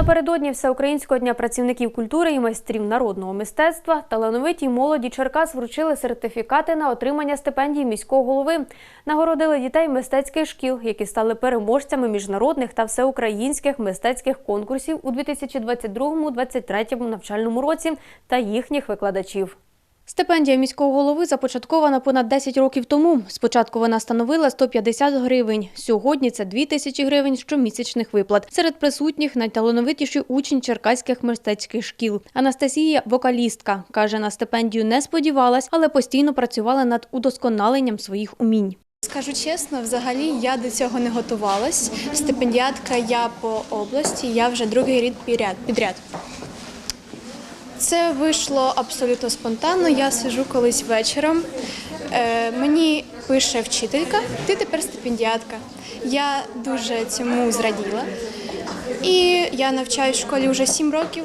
Напередодні Всеукраїнського дня працівників культури і майстрів народного мистецтва талановитій молоді Черкас вручили сертифікати на отримання стипендій міського голови. Нагородили дітей мистецьких шкіл, які стали переможцями міжнародних та всеукраїнських мистецьких конкурсів у 2022-2023 навчальному році та їхніх викладачів. Стипендія міського голови започаткована понад 10 років тому. Спочатку вона становила 150 гривень. Сьогодні це 2 тисячі гривень щомісячних виплат. Серед присутніх найталановитіші учні черкаських мистецьких шкіл. Анастасія – вокалістка. Каже, на стипендію не сподівалась, але постійно працювала над удосконаленням своїх умінь. Скажу чесно, взагалі я до цього не готувалась. Стипендіатка я по області, я вже другий рік підряд. Це вийшло абсолютно спонтанно. Я сижу колись вечором. Е, мені пише вчителька, ти тепер стипендіатка. Я дуже цьому зраділа. І я навчаюсь в школі вже сім років.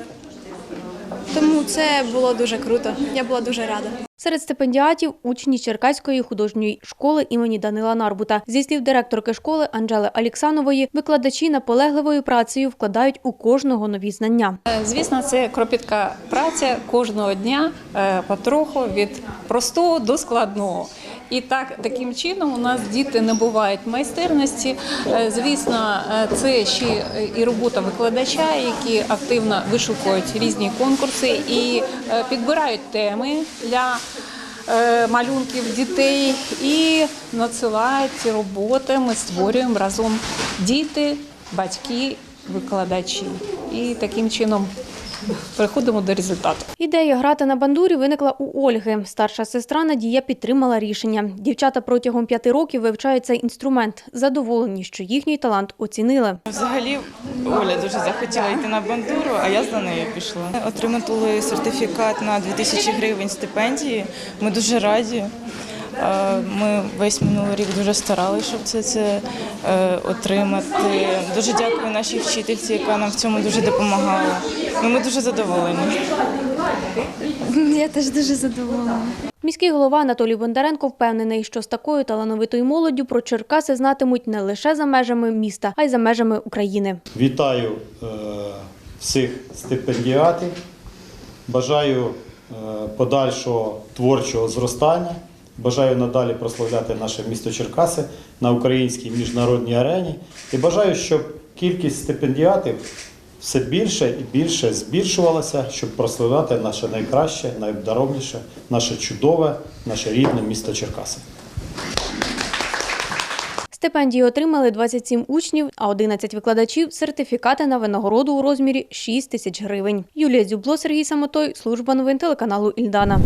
Тому це було дуже круто. Я була дуже рада. Серед стипендіатів – учні Черкаської художньої школи імені Данила Нарбута. Зі слів директорки школи Анжели Аліксанової, викладачі наполегливою працею вкладають у кожного нові знання. Е, Звісно, це кропітка праця кожного дня е, потроху від простого до складного. І так таким чином у нас діти набувають майстерності. Е, Звісно, це ще і робота викладача, які активно вишукують різні конкурси і підбирають теми для малюнків дітей і надсилає ці роботи. Ми створюємо разом діти, батьки, викладачі. І таким чином приходимо до результату. Ідея грати на бандурі виникла у Ольги. Старша сестра Надія підтримала рішення. Дівчата протягом п'яти років вивчають цей інструмент. Задоволені, що їхній талант оцінили. Взагалі Оля дуже захотіла йти на бандуру, а я за нею пішла. Отримали сертифікат на 2000 гривень стипендії. Ми дуже раді. Ми весь минулий рік дуже старалися, щоб це, це е, отримати. Дуже дякую нашій вчительці, яка нам в цьому дуже допомагала. Ну, ми дуже задоволені. Я теж дуже задоволена. Міський голова Анатолій Бондаренко впевнений, що з такою талановитою молоддю про Черкаси знатимуть не лише за межами міста, а й за межами України. Вітаю е, всіх стипендіатів. Бажаю е, подальшого творчого зростання. Бажаю надалі прославляти наше місто Черкаси на українській міжнародній арені. І бажаю, щоб кількість стипендіатів все більше і більше збільшувалася, щоб прославляти наше найкраще, найобдаровніше, наше чудове, наше рідне місто Черкаси. Стипендії отримали 27 учнів, а 11 викладачів – сертифікати на винагороду у розмірі 6 тисяч гривень. Юлія Дзюбло, Сергій Самотой, Служба новин телеканалу Ільдана.